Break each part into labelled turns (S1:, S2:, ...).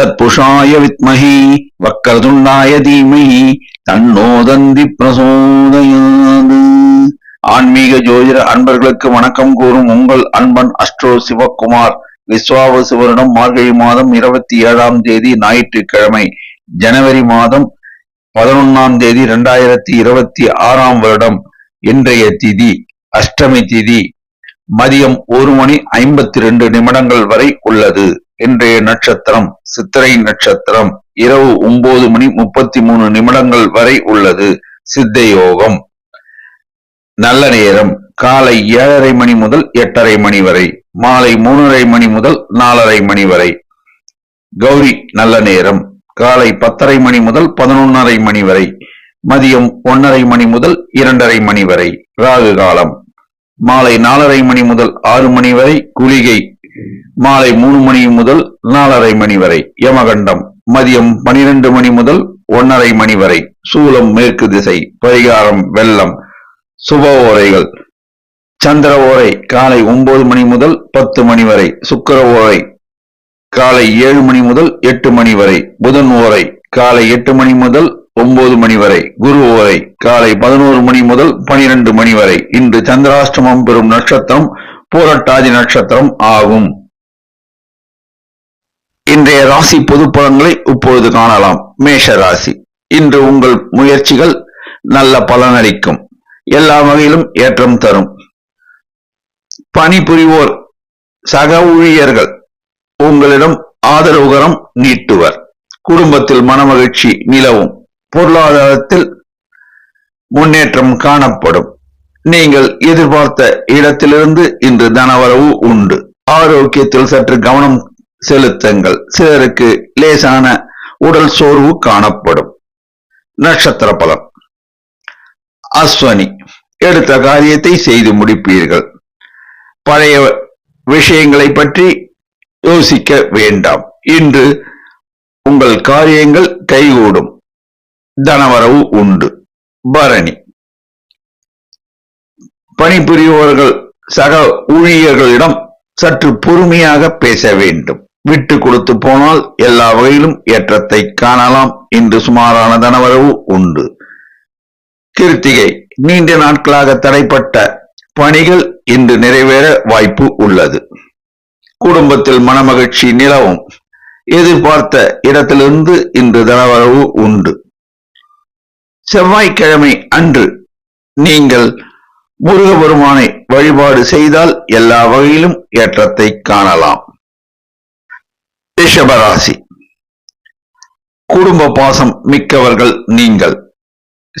S1: தற்புஷாய வித்மஹி வக்கரதுண்டாய தீமஹி தன்னோதந்தி பிரசோதயாது ஆன்மீக ஜோதிட அன்பர்களுக்கு வணக்கம் கூறும் உங்கள் அன்பன் அஸ்ட்ரோ சிவகுமார். விஸ்வாவசு வருடம் மார்கழி மாதம் இருபத்தி ஏழாம் தேதி ஞாயிற்றுக்கிழமை ஜனவரி மாதம் பதினொன்னாம் தேதி இரண்டாயிரத்தி இருபத்தி ஆறாம் வருடம் இன்றைய திதி அஷ்டமி திதி மதியம் ஒரு மணி ஐம்பத்தி ரெண்டு நிமிடங்கள் வரை உள்ளது. இன்றைய நட்சத்திரம் சித்திரை நட்சத்திரம் இரவு ஒன்பது மணி முப்பத்தி மூணு நிமிடங்கள் வரை உள்ளது. சித்த யோகம் நல்ல நேரம். காலை ஏழரை மணி முதல் எட்டரை மணி வரை. மாலை மூணரை மணி முதல் நாலரை மணி வரை. கௌரி நல்ல நேரம். காலை பத்தரை மணி முதல் பதினொன்னரை மணி வரை. மதியம் ஒன்னரை மணி முதல் இரண்டரை மணி வரை. ராகு காலம். மாலை நாலரை மணி முதல் ஆறு மணி வரை குளிகை மாலை மூணு மணி முதல் நாலரை மணி வரை யமகண்டம் மதியம் பனிரெண்டு மணி முதல் ஒன்னரை மணி வரை சூலம் மேற்கு திசை பரிகாரம் வெள்ளம் சுப ஓரைகள். சந்திர ஓரை காலை ஒன்பது மணி முதல் பத்து மணி வரை சுக்கிர ஓரை காலை ஏழு மணி முதல் எட்டு மணி வரை புதன் ஓரை காலை எட்டு மணி முதல் ஒன்பது மணி வரை குரு ஓரை காலை பதினோரு மணி முதல் பனிரெண்டு மணி வரை. இன்று சந்திராஷ்டமம் பெறும் நட்சத்திரம் பூரட்டாதி நட்சத்திரம் ஆகும். இன்றைய ராசி பொது பலன்களை இப்பொழுது காணலாம். மேஷ ராசி. இன்று உங்கள் முயற்சிகள் நல்ல பலனளிக்கும் எல்லா வகையிலும் ஏற்றம் தரும். பணிபுரிவோர் சக ஊழியர்கள் உங்களிடம் ஆதரவுகரம் நீட்டுவர். குடும்பத்தில் மனமகிழ்ச்சி நிலவும். பொருளாதாரத்தில் முன்னேற்றம் காணப்படும். நீங்கள் எதிர்பார்த்த இடத்திலிருந்து இன்று தனவரவு உண்டு. ஆரோக்கியத்தில் சற்று கவனம் செலுத்துங்கள். சிலருக்கு லேசான உடல் சோர்வு காணப்படும். நட்சத்திர பலன். அஸ்வனி எடுத்த காரியத்தை செய்து முடிப்பீர்கள். பழைய விஷயங்களை பற்றி யோசிக்க வேண்டாம். இன்று உங்கள் காரியங்கள் கைகூடும். தனவரவு உண்டு. பரணி பணிபுரிபவர்கள் சக ஊழியர்களிடம் சற்று பொறுமையாக பேச வேண்டும். விட்டு கொடுத்து போனால் எல்லா வகையிலும் ஏற்றத்தை காணலாம். இன்று சுமாரான தனவரவு உண்டு. கிருத்திகை நீண்ட நாட்களாக தடைப்பட்ட பணிகள் இன்று நிறைவேற வாய்ப்பு உள்ளது. குடும்பத்தில் மனமகிழ்ச்சி நிலவும். எதிர்பார்த்த இடத்திலிருந்து இன்று தனவரவு உண்டு. செவ்வாய்க்கிழமை அன்று நீங்கள் முருகபெருமானை வழிபாடு செய்தால் எல்லா வகையிலும் ஏற்றத்தை காணலாம். ரிஷபராசி. குடும்ப பாசம் மிக்கவர்கள் நீங்கள்.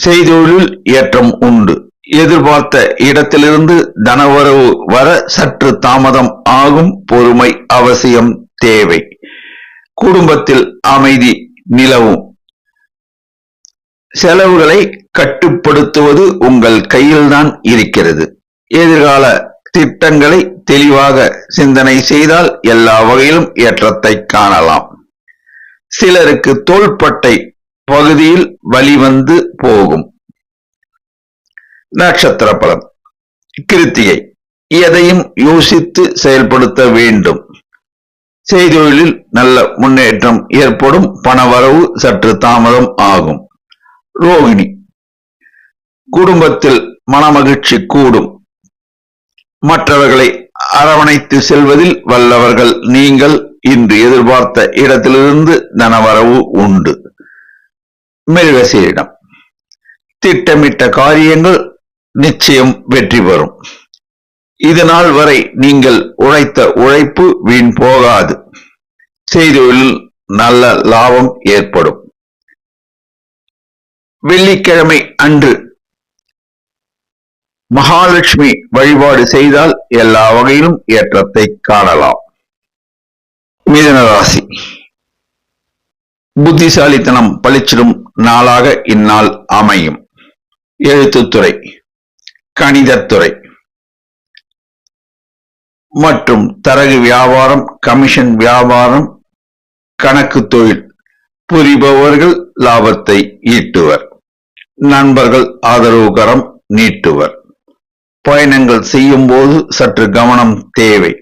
S1: செய்தொழில் ஏற்றம் உண்டு. எதிர்பார்த்த இடத்திலிருந்து தனவரவு வர சற்று தாமதம் ஆகும். பொறுமை அவசியம் தேவை. குடும்பத்தில் அமைதி நிலவும். செலவுகளை கட்டுப்படுத்துவது உங்கள் கையில்தான் இருக்கிறது. எதிர்கால திட்டங்களை தெளிவாக சிந்தனை செய்தால் எல்லா வகையிலும் ஏற்றத்தை காணலாம். சிலருக்கு தோள்பட்டை பகுதியில் வழி வந்து போகும். நட்சத்திர பலன். கிருத்திகை. எதையும் யோசித்து செயல்படுத்த வேண்டும். செய்தொழிலில் நல்ல முன்னேற்றம் ஏற்படும். பணவரவு சற்று தாமதம் ஆகும். ரோகிணி. குடும்பத்தில் மனமகிழ்ச்சி கூடும். மற்றவர்களை அரவணைத்து செல்வதில் வல்லவர்கள் நீங்கள் இன்று எதிர்பார்த்த இடத்திலிருந்து தனவரவு உண்டு. மிருகசீரிடம் திட்டமிட்ட காரியங்கள் நிச்சயம் வெற்றி பெறும். இதனால் வரை நீங்கள் உழைத்த உழைப்பு வீண் போகாது. செய்தொழில் நல்ல லாபம் ஏற்படும். வெள்ளிக்கிழமை அன்று மகாலட்சுமி வழிபாடு செய்தால் எல்லா வகையிலும் ஏற்றத்தை காணலாம். மிதன ராசி புத்திசாலித்தனம் பளிச்சிடும் நாளாக இந்நாள் அமையும். எழுத்துத்துறை. கணிதத்துறை மற்றும் தரகு வியாபாரம் கமிஷன் வியாபாரம் கணக்கு தொழில் புரிபவர்கள் லாபத்தை ஈட்டுவர். நண்பர்கள் ஆதரவுகரம் நீட்டுவர். பயணங்கள் செய்யும் போது சற்று கவனம் தேவை.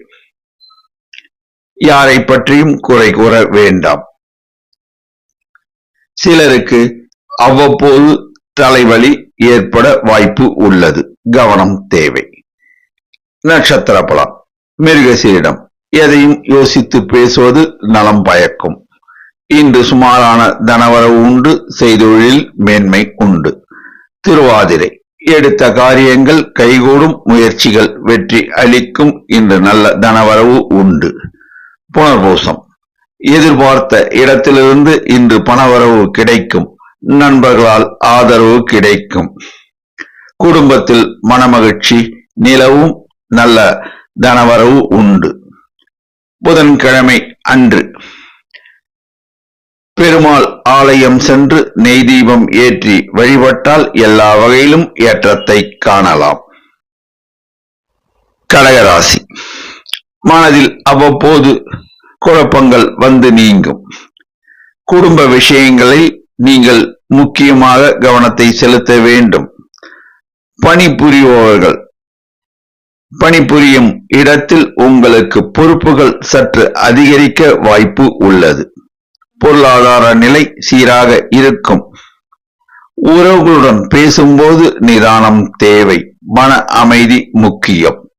S1: யாரை பற்றியும் குறை கூற வேண்டாம். சிலருக்கு அவ்வப்போது தலைவலி ஏற்பட வாய்ப்பு உள்ளது. கவனம் தேவை. நட்சத்திர பலம் மிருகசீரிடம் எதையும் யோசித்து பேசுவது நலம் பயக்கும். இன்று சுமாரான தனவரவு உண்டு செய்தொழில் மேன்மை உண்டு. திருவாதிரை. எடுத்த காரியங்கள் கைகூடும் முயற்சிகள். வெற்றி அளிக்கும் இன்று நல்ல தனவரவு உண்டு. புனர்பூசம். எதிர்பார்த்த இடத்திலிருந்து இன்று பணவரவு கிடைக்கும். நண்பர்களால் ஆதரவு கிடைக்கும். குடும்பத்தில் மனமகிழ்ச்சி நிலவும் நல்ல தனவரவு உண்டு. புதன்கிழமை அன்று பெருமாள் ஆலயம் சென்று நெய் தீபம் ஏற்றி வழிபட்டால் எல்லா வகையிலும் ஏற்றத்தை காணலாம். கடகராசி. மனதில் அவ்வப்போது குழப்பங்கள் வந்து நீங்கும். குடும்ப விஷயங்களில் நீங்கள் முக்கியமாக கவனத்தை செலுத்த வேண்டும். பணிபுரிபவர்கள். பணிபுரியும் இடத்தில் உங்களுக்கு பொறுப்புகள் சற்று அதிகரிக்க வாய்ப்பு உள்ளது. பொருளாதார நிலை சீராக இருக்கும். உறவுகளுடன் பேசும்போது நிதானம் தேவை. மன அமைதி முக்கியம்.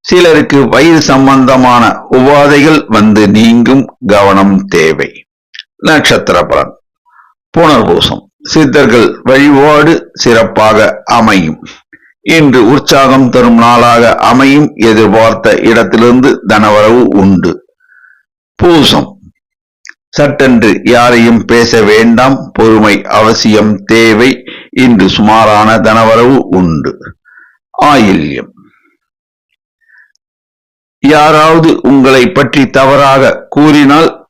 S1: சிலருக்கு வயிறு சம்பந்தமான உபாதைகள் வந்து நீங்கும் கவனம் தேவை. நட்சத்திர பலன். புனர்பூசம். சித்தர்கள் வழிபாடு சிறப்பாக அமையும். இன்று உற்சாகம் தரும் நாளாக அமையும் எதிர்பார்த்த இடத்திலிருந்து தனவரவு உண்டு. பூசம். சட்டென்று யாரையும் பேச வேண்டாம். பொறுமை அவசியம் தேவை. இன்று சுமாரான தனவரவு உண்டு. ஆயில்யம். யாராவது உங்களை பற்றி தவறாக கூறினால்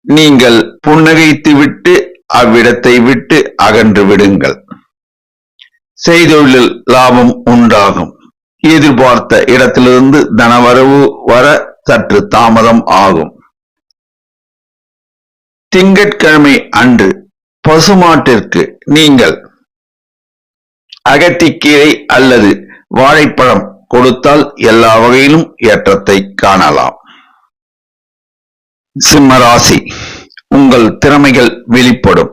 S1: நீங்கள் புன்னகைத்து விட்டு அவ்விடத்தை விட்டு அகன்று விடுங்கள். செய்தொழில் லாபம் உண்டாகும். எதிர்பார்த்த இடத்திலிருந்து தனவரவு வர சற்று தாமதம் ஆகும். திங்கட்கிழமை அன்று பசுமாட்டிற்கு நீங்கள் அகத்திக்கீரை அல்லது வாழைப்பழம் கொடுத்தால் எல்லா வகையிலும் ஏற்றத்தை காணலாம். சிம்மராசி உங்கள் திறமைகள் வெளிப்படும்.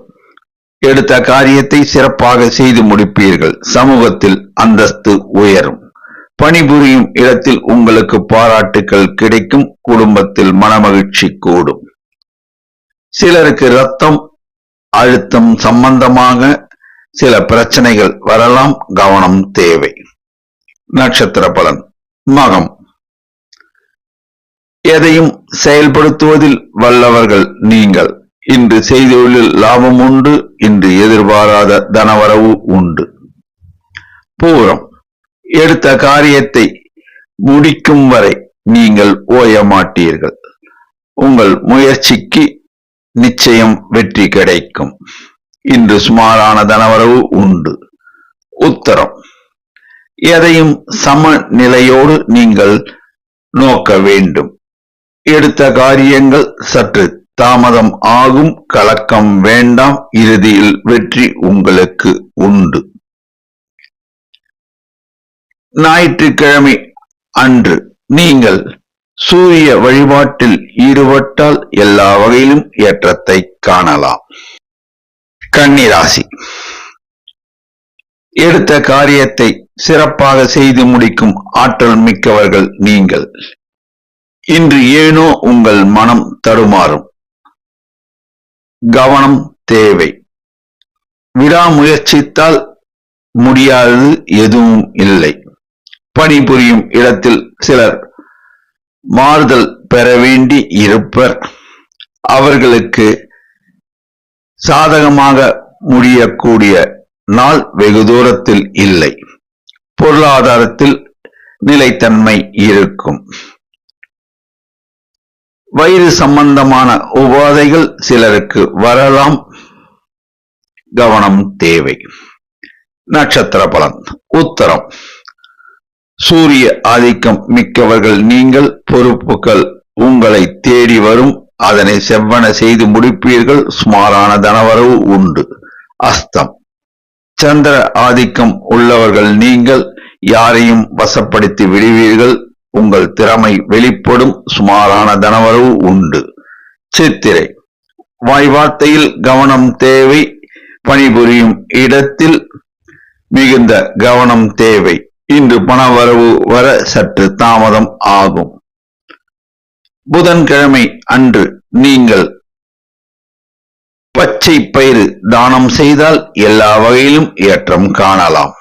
S1: எடுத்த காரியத்தை சிறப்பாக செய்து முடிப்பீர்கள். சமூகத்தில் அந்தஸ்து உயரும். பணிபுரியும் இடத்தில் உங்களுக்கு பாராட்டுக்கள் கிடைக்கும். குடும்பத்தில் மனமகிழ்ச்சி கூடும். சிலருக்கு ரத்தம் அழுத்தம் சம்பந்தமாக சில பிரச்சனைகள் வரலாம். கவனம் தேவை. நட்சத்திர பலன். மகம். எதையும் செயல்படுத்துவதில் வல்லவர்கள் நீங்கள். இன்று செய்தொழில் லாபம் உண்டு இன்று எதிர்பாராத தனவரவு உண்டு. பூரம். எடுத்த காரியத்தை முடிக்கும் வரை நீங்கள் ஓய மாட்டீர்கள். உங்கள் முயற்சிக்கு நிச்சயம் வெற்றி கிடைக்கும். இன்று சுமாரான தனவரவு உண்டு. உத்தரம். எதையும் சமநிலையோடு நீங்கள் நோக்க வேண்டும். எடுத்த காரியங்கள் சற்று தாமதம் ஆகும். கலக்கம் வேண்டாம். இறுதியில் வெற்றி உங்களுக்கு உண்டு. ஞாயிற்றுக்கிழமை அன்று நீங்கள் சூரிய வழிபாட்டில் ஈடுபட்டால் எல்லா வகையிலும் ஏற்றத்தை காணலாம். கன்னிராசி. எடுத்த காரியத்தை சிறப்பாக செய்து முடிக்கும் ஆற்றல் மிக்கவர்கள் நீங்கள். இன்று ஏனோ உங்கள் மனம் தடுமாறும். கவனம் தேவை. விடாமுயற்சித்தால் முடியாதது எதுவும் இல்லை. பணிபுரியும் இடத்தில் சிலர் மாறுதல் பெற வேண்டி இருப்பர். அவர்களுக்கு சாதகமாக முடியக்கூடிய நாள் வெகு தூரத்தில் இல்லை. பொருளாதாரத்தில் நிலைத்தன்மை இருக்கும். வயிறு சம்பந்தமான உபாதைகள் சிலருக்கு வரலாம். கவனம் தேவை. நட்சத்திர பலன். உத்தரம். சூரிய ஆதிக்கம் மிக்கவர்கள் நீங்கள் பொறுப்புகள் உங்களை தேடி வரும். அதனை செவ்வன செய்து முடிப்பீர்கள். சுமாரான தனவரவு உண்டு. அஸ்தம். சந்திர ஆதிக்கம் உள்ளவர்கள் நீங்கள் யாரையும் வசப்படுத்தி விடுவீர்கள். உங்கள் திறமை வெளிப்படும். சுமாரான தனவரவு உண்டு. சித்திரை. வாய் வார்த்தையில் கவனம் தேவை. பணிபுரியும் இடத்தில் மிகுந்த கவனம் தேவை. இன்று பணவரவு வர சற்று தாமதம் ஆகும். புதன்கிழமை அன்று நீங்கள் பச்சை பயிறு தானம் செய்தால் எல்லா வகையிலும் ஏற்றம் காணலாம்.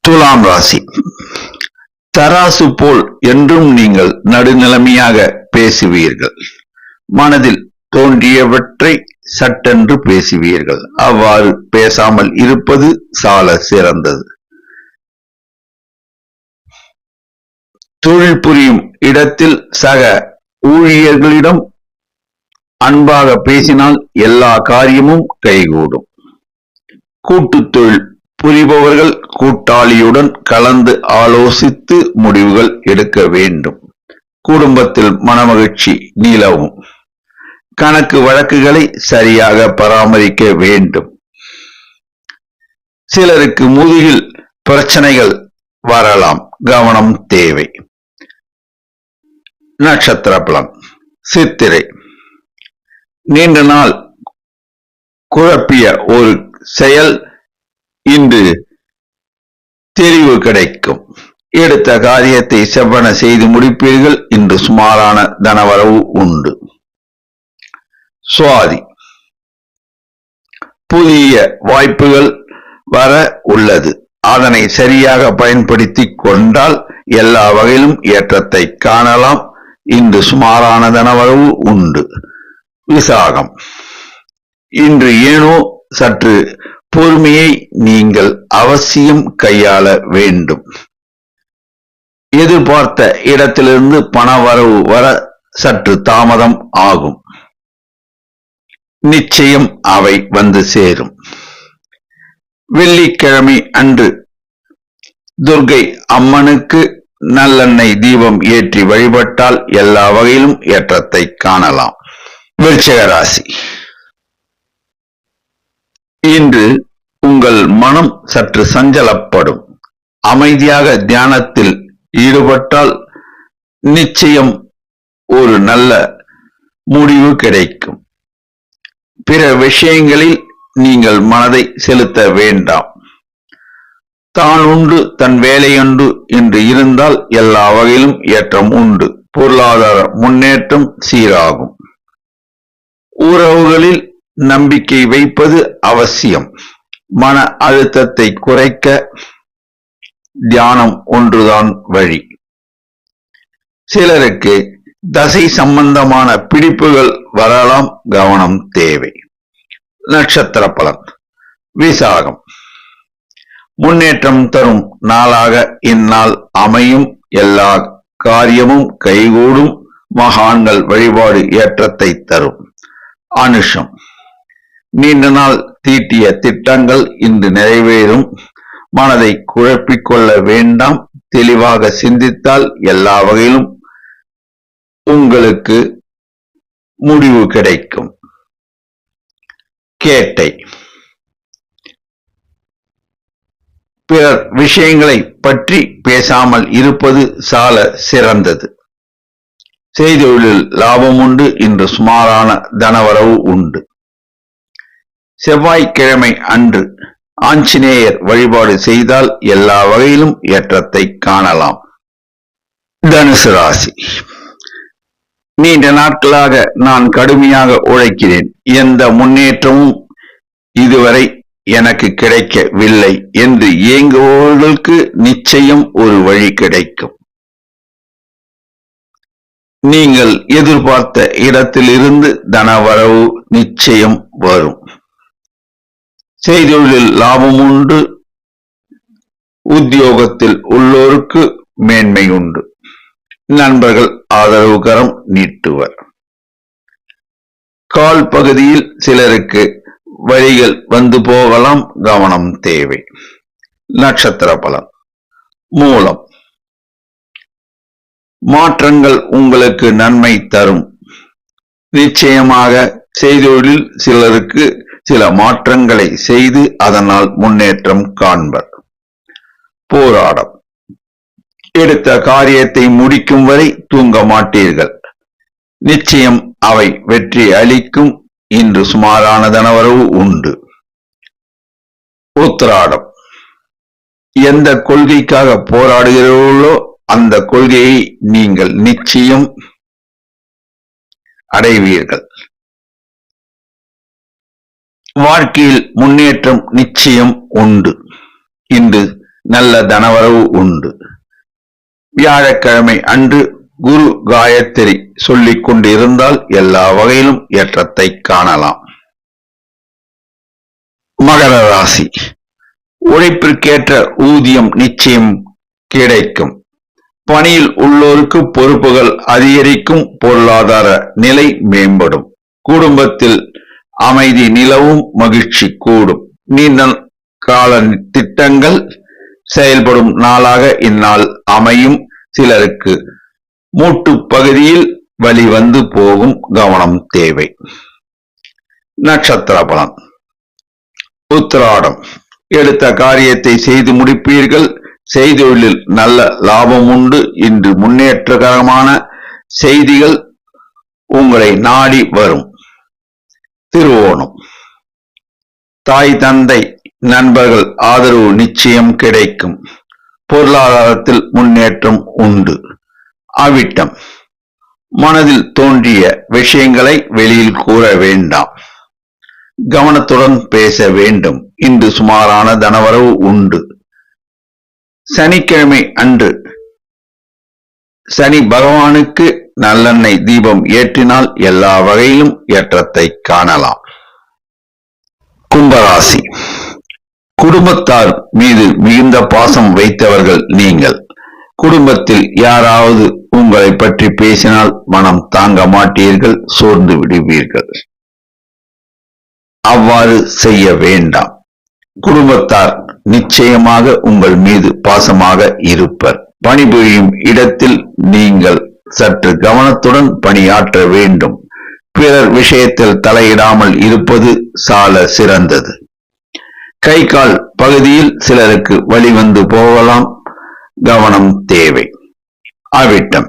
S1: துலாம் ராசி. தராசு போல் என்றும் நீங்கள் நடுநிலைமையாக பேசுவீர்கள். மனதில் தோன்றியவற்றை சட்டென்று பேசுவீர்கள். அவ்வாறு பேசாமல் இருப்பது சால சிறந்தது. தொழில் புரியும் இடத்தில் சக ஊழியர்களிடம் அன்பாக பேசினால் எல்லா காரியமும் கைகூடும். கூட்டு தொழில் புரிபவர்கள் கூட்டாளியுடன் கலந்து ஆலோசித்து முடிவுகள் எடுக்க வேண்டும். குடும்பத்தில் மனமகிழ்ச்சி நிலவும். கணக்கு வழக்குகளை சரியாக பராமரிக்க வேண்டும். சிலருக்கு முதுகில் பிரச்சனைகள் வரலாம். கவனம் தேவை. நட்சத்திர பலம் சித்திரை. நீண்ட நாள் குழப்பிய ஒரு செயல் இன்று தெரிவு கிடைக்கும். எடுத்த காரியத்தை செவ்வன செய்து முடிப்பீர்கள் இன்று சுமாரான தனவரவு உண்டு. சுவாதி. புதிய வாய்ப்புகள் வர உள்ளது. அதனை சரியாக பயன்படுத்தி கொண்டால் எல்லா வகையிலும் ஏற்றத்தை காணலாம். இன்று சுமாரானதனவளவு உண்டு. விசாகம். இன்று ஏனோ சற்று பொறுமையை நீங்கள் அவசியம் கையாள வேண்டும். எதிர்பார்த்த இடத்திலிருந்து பணவரவு வர சற்று தாமதம் ஆகும். நிச்சயம் அவை வந்து சேரும். வெள்ளிக்கிழமை அன்று துர்கை அம்மனுக்கு நல்லெண்ணெய் தீபம் ஏற்றி வழிபட்டால் எல்லா வகையிலும் ஏற்றத்தை காணலாம். விருச்சிக ராசி இன்று உங்கள் மனம் சற்று சஞ்சலப்படும். அமைதியாக தியானத்தில் ஈடுபட்டால் நிச்சயம் ஒரு நல்ல முடிவு கிடைக்கும். பிற விஷயங்களில் நீங்கள் மனதை செலுத்த வேண்டாம். தான் உண்டு தன் வேலையுண்டு என்று இருந்தால் எல்லா வகையிலும் ஏற்றம் உண்டு. பொருளாதார முன்னேற்றம் சீராகும். உறவுகளில் நம்பிக்கை வைப்பது அவசியம். மன அழுத்தத்தை குறைக்க தியானம் ஒன்றுதான் வழி. சிலருக்கு தசை சம்பந்தமான பிடிப்புகள் வரலாம் கவனம் தேவை. நட்சத்திர பலன். விசாகம். முன்னேற்றம் தரும் நாளாக இந்நாள் அமையும். எல்லா காரியமும் கைகூடும். மகான்கள் வழிபாடு ஏற்றத்தை தரும். அனுஷம். நீண்ட நாள் தீட்டிய திட்டங்கள் இன்று நிறைவேறும். மனதை குழப்பிக்கொள்ள வேண்டாம். தெளிவாக சிந்தித்தால் எல்லா வகையிலும் உங்களுக்கு முடிவு கிடைக்கும். கேட்டை. பிறர் விஷயங்களை பற்றி பேசாமல் இருப்பது சால சிறந்தது. செய்தொழிலில் லாபம் உண்டு இன்று சுமாரான தனவரவு உண்டு. செவ்வாய்க்கிழமை அன்று ஆஞ்சநேயர் வழிபாடு செய்தால் எல்லா வகையிலும் ஏற்றத்தை காணலாம். தனுசு ராசி. நீண்ட நாட்களாக நான் கடுமையாக உழைக்கிறேன். எந்த முன்னேற்றமும் இதுவரை எனக்கு கிடைக்கவில்லை என்று இயங்குபவர்களுக்கு நிச்சயம் ஒரு வழி கிடைக்கும். நீங்கள் எதிர்பார்த்த இடத்திலிருந்து தனவரவு நிச்சயம் வரும். செய்தொழிலில் லாபம் உண்டு. உத்தியோகத்தில் உள்ளோருக்கு மேன்மை உண்டு. நண்பர்கள் ஆதரவு கரம் நீட்டுவர். கால் பகுதியில் சிலருக்கு வழிகள் வந்து போகலாம் கவனம் தேவை. நட்சத்திர பலன் மூலம். மாற்றங்கள் உங்களுக்கு நன்மை தரும். நிச்சயமாக செய்தொழில் சிலருக்கு சில மாற்றங்களை செய்து அதனால் முன்னேற்றம் காண்பர். போராடம். எடுத்த காரியத்தை முடிக்கும் வரை தூங்க மாட்டீர்கள். நிச்சயம் அவை வெற்றி அளிக்கும் இன்று சுமாரான தனவரவு உண்டு. உத்திராடம். எந்த கொள்கைக்காக போராடுகிறீர்களோ அந்த கொள்கையை நீங்கள் நிச்சயம் அடைவீர்கள். வாழ்க்கையில் முன்னேற்றம் நிச்சயம் உண்டு. இன்று நல்ல தனவரவு உண்டு. வியாழக்கிழமை அன்று குரு காயத்ரி சொல்லிக் கொண்டிருந்தால் எல்லா வகையிலும் ஏற்றத்தை காணலாம். மகர ராசி. உழைப்பிற்கேற்ற ஊதியம் நிச்சயம் கிடைக்கும். பணியில் உள்ளோருக்கு பொறுப்புகள் அதிகரிக்கும் பொருளாதார நிலை மேம்படும். குடும்பத்தில் அமைதி நிலவும் மகிழ்ச்சி கூடும். நீண்ட கால திட்டங்கள் செயல்படும் நாளாக இந்நாள் அமையும். சிலருக்கு மூட்டு பகுதியில் வலி வந்து போகும் கவனம் தேவை. நட்சத்திர பலன் உத்திராடம். எடுத்த காரியத்தை செய்து முடிப்பீர்கள். செய்தொழிலில் நல்ல லாபம் உண்டு. இன்று முன்னேற்றகரமான செய்திகள் உங்களை நாடி வரும். திருவோணம். தாய் தந்தை நண்பர்கள் ஆதரவு நிச்சயம் கிடைக்கும். பொருளாதாரத்தில் முன்னேற்றம் உண்டு. அவிட்டம் மனதில் தோன்றிய விஷயங்களை வெளியில் கூற வேண்டாம். கவனத்துடன் பேச வேண்டும். இன்று சுமாரான தனவரவு உண்டு. சனிக்கிழமை அன்று சனி பகவானுக்கு நல்லெண்ணெய் தீபம் ஏற்றினால் எல்லா வகையிலும் ஏற்றத்தை காணலாம். கும்பராசி. குடும்பத்தார் மீது மிகுந்த பாசம் வைத்தவர்கள் நீங்கள். குடும்பத்தில் யாராவது உங்களை பற்றி பேசினால் மனம் தாங்க மாட்டீர்கள் சோர்ந்து விடுவீர்கள். அவ்வாறு செய்ய வேண்டாம். குடும்பத்தார் நிச்சயமாக உங்கள் மீது பாசமாக இருப்பர். பணிபுரியும் இடத்தில் நீங்கள் சற்று கவனத்துடன் பணியாற்ற வேண்டும். பிறர் விஷயத்தில் தலையிடாமல் இருப்பது சால சிறந்தது. கை கால் பகுதியில் சிலருக்கு வழி வந்து போகலாம். கவனம் தேவை. அவிட்டம்.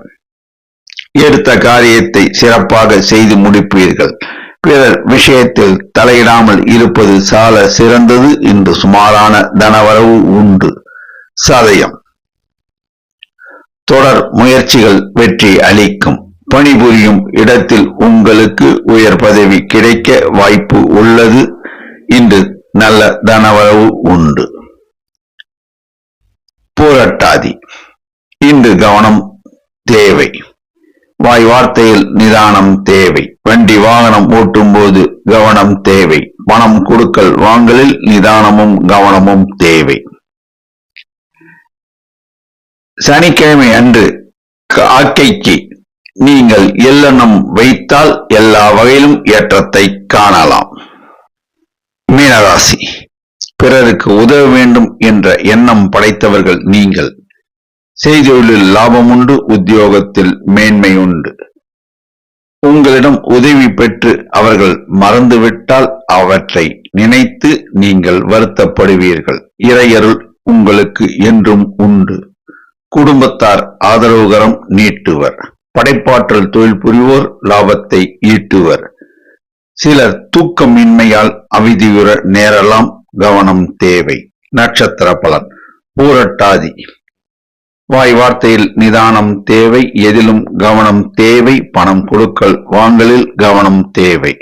S1: எடுத்த காரியத்தை சிறப்பாக செய்து முடிப்பீர்கள். பிறர் விஷயத்தில் தலையிடாமல் இருப்பது சால சிறந்தது என்று சுமாரான தனவரவு உண்டு. சதயம். தொடர் முயற்சிகள் வெற்றி அளிக்கும். பணிபுரியும் இடத்தில் உங்களுக்கு உயர் பதவி கிடைக்க வாய்ப்பு உள்ளது. இன்று நல்ல தனவரவு உண்டு. பூரட்டாதி. இன்று கவனம் தேவை. வாய் வார்த்தையில் நிதானம் தேவை. வண்டி வாகனம் ஓட்டும் போது கவனம் தேவை. பணம் கொடுக்கல் வாங்கலில் நிதானமும் கவனமும் தேவை. சனிக்கிழமை அன்று காக்கைக்கு நீங்கள் எல்லெண்ணம் வைத்தால் எல்லா வகையிலும் ஏற்றத்தை காணலாம். மீனராசி. பிறருக்கு உதவ வேண்டும் என்ற எண்ணம் படைத்தவர்கள் நீங்கள். செய்தொழிலில் லாபம் உண்டு உத்தியோகத்தில் மேன்மை உண்டு உங்களிடம் உதவி பெற்று அவர்கள் மறந்துவிட்டால் அவற்றை நினைத்து நீங்கள் வருத்தப்படுவீர்கள். இறையருள் உங்களுக்கு என்றும் உண்டு. குடும்பத்தார் ஆதரவுகரம் நீட்டுவர். படைப்பாற்றல் தொழில் புரிவோர் லாபத்தை ஈட்டுவர். சிலர் தூக்கமின்மையால் அவதியுற நேரலாம் கவனம் தேவை. நட்சத்திர பலன். பூரட்டாதி. வாய் வார்த்தையில் நிதானம் தேவை. எதிலும் கவனம் தேவை. பணம் கொடுக்கல். வாங்கலில் கவனம் தேவை.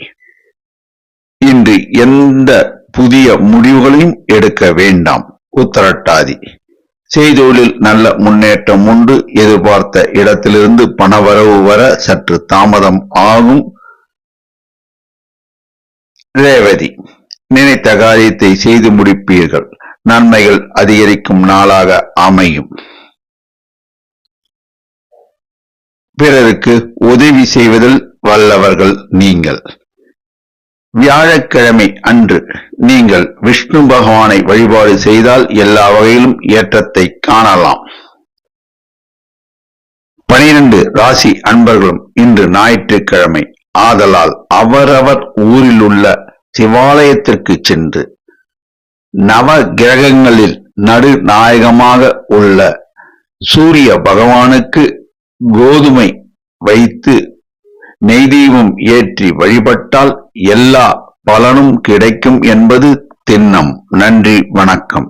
S1: இன்று எந்த புதிய முடிவுகளையும் எடுக்க வேண்டாம். உத்தரட்டாதி. செய்தொழில் நல்ல முன்னேற்றம் உண்டு. எதிர்பார்த்த இடத்திலிருந்து பணவரவு வர சற்று தாமதம் ஆகும். ரேவதி. நினைத்த காரியத்தை செய்து முடிப்பீர்கள். நன்மைகள் அதிகரிக்கும் நாளாக அமையும். பிறருக்கு உதவி செய்வதில் வல்லவர்கள் நீங்கள். வியாழக்கிழமை அன்று நீங்கள் விஷ்ணு பகவானை வழிபாடு செய்தால் எல்லா வகையிலும் ஏற்றத்தை காணலாம். பனிரெண்டு ராசி அன்பர்களும் இன்று ஞாயிற்றுக்கிழமை. ஆதலால் அவரவர் ஊரில் உள்ள சிவாலயத்திற்கு சென்று நவ கிரகங்களில் நடுநாயகமாக உள்ள சூரிய பகவானுக்கு கோதுமை வைத்து நெய் தீபம் ஏற்றி வழிபட்டால் எல்லா பலனும் கிடைக்கும் என்பது திண்ணம். நன்றி வணக்கம்.